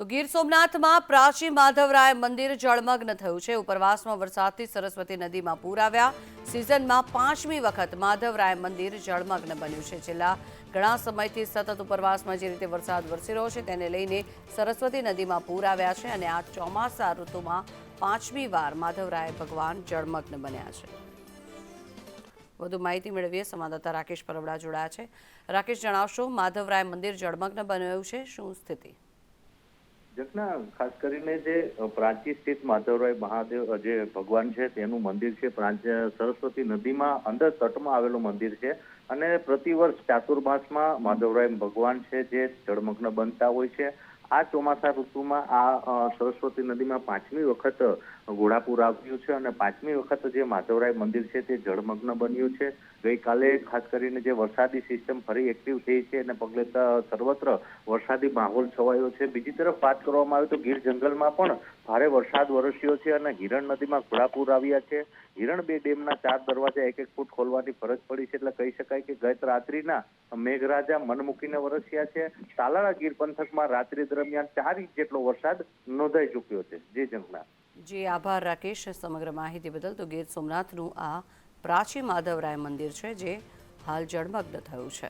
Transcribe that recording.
તો ગીર સોમનાથમાં પ્રાચી માધવરાય મંદિર જળમગ્ન થયું છે. ઉપરવાસમાં વરસાદથી સરસ્વતી નદીમાં પૂર આવ્યા. સિઝનમાં પાંચમી વખત માધવરાય મંદિર જળમગ્ન બન્યું છે. છેલ્લા ઘણા સમયથી સતત ઉપરવાસમાં જે રીતે વરસાદ વરસી રહ્યો છે તેને લઈને સરસ્વતી નદીમાં પૂર આવ્યા છે અને આ ચોમાસા ઋતુમાં પાંચમી વાર માધવરાય ભગવાન જળમગ્ન બન્યા છે. વધુ માહિતી મેળવીએ. સંવાદદાતા રાકેશ પરવડા જોડાયા છે. રાકેશ, જણાવશો, માધવરાય મંદિર જળમગ્ન બન્યું છે. શું સ્થિતિ? જગના ખાસ કરીને જે પ્રાચી સ્થિત માધવરાય મહાદેવ જે ભગવાન છે તેનું મંદિર છે. પ્રાંચ સરસ્વતી નદીમાં અંદર તટમાં આવેલું મંદિર છે અને પ્રતિવર્ષ ચાતુર્માસમાં માધવરાય ભગવાન છે જે જળમગ્ન બનતા હોય છે. આ ચોમાસા ઋતુમાં આ સરસ્વતી નદીમાં પાંચમી વખત ઘોડાપુર આવ્યું છે અને પાંચમી વખત જે માધવરાય મંદિર છે તે જળમગ્ન બન્યું છે. ગઈકાલે ખાસ કરીને જે વરસાદી સિસ્ટમ ફરી એક્ટિવ થઈ છે અને પગલે સર્વત્ર વરસાદી માહોલ છવાયો છે. બીજી તરફ વાત કરવામાં આવે તો ગીર જંગલમાં પણ ભારે વરસાદ વરસ્યો છે અને હિરણ નદીમાં ઘોડાપુર આવ્યા છે. હિરણ બે ડેમના ચાર દરવાજા એક એક ફૂટ ખોલવાની ફરજ પડી છે એટલે કહી શકાય કે ગત રાત્રિના મેઘરાજા મન મૂકીને વરસ્યા છે. તાલાળા ગીર પંથકમાં રાત્રિ દરમિયાન ચાર ઇંચ જેટલો વરસાદ નોંધાઈ ચૂક્યો છે. જે જંગના જી, આભાર રાકેશ સમગ્ર માહિતી બદલ. તો ગીર સોમનાથનું આ પ્રાચી માધવરાય મંદિર છે, જે હાલ જળમગ્ન થયું છે.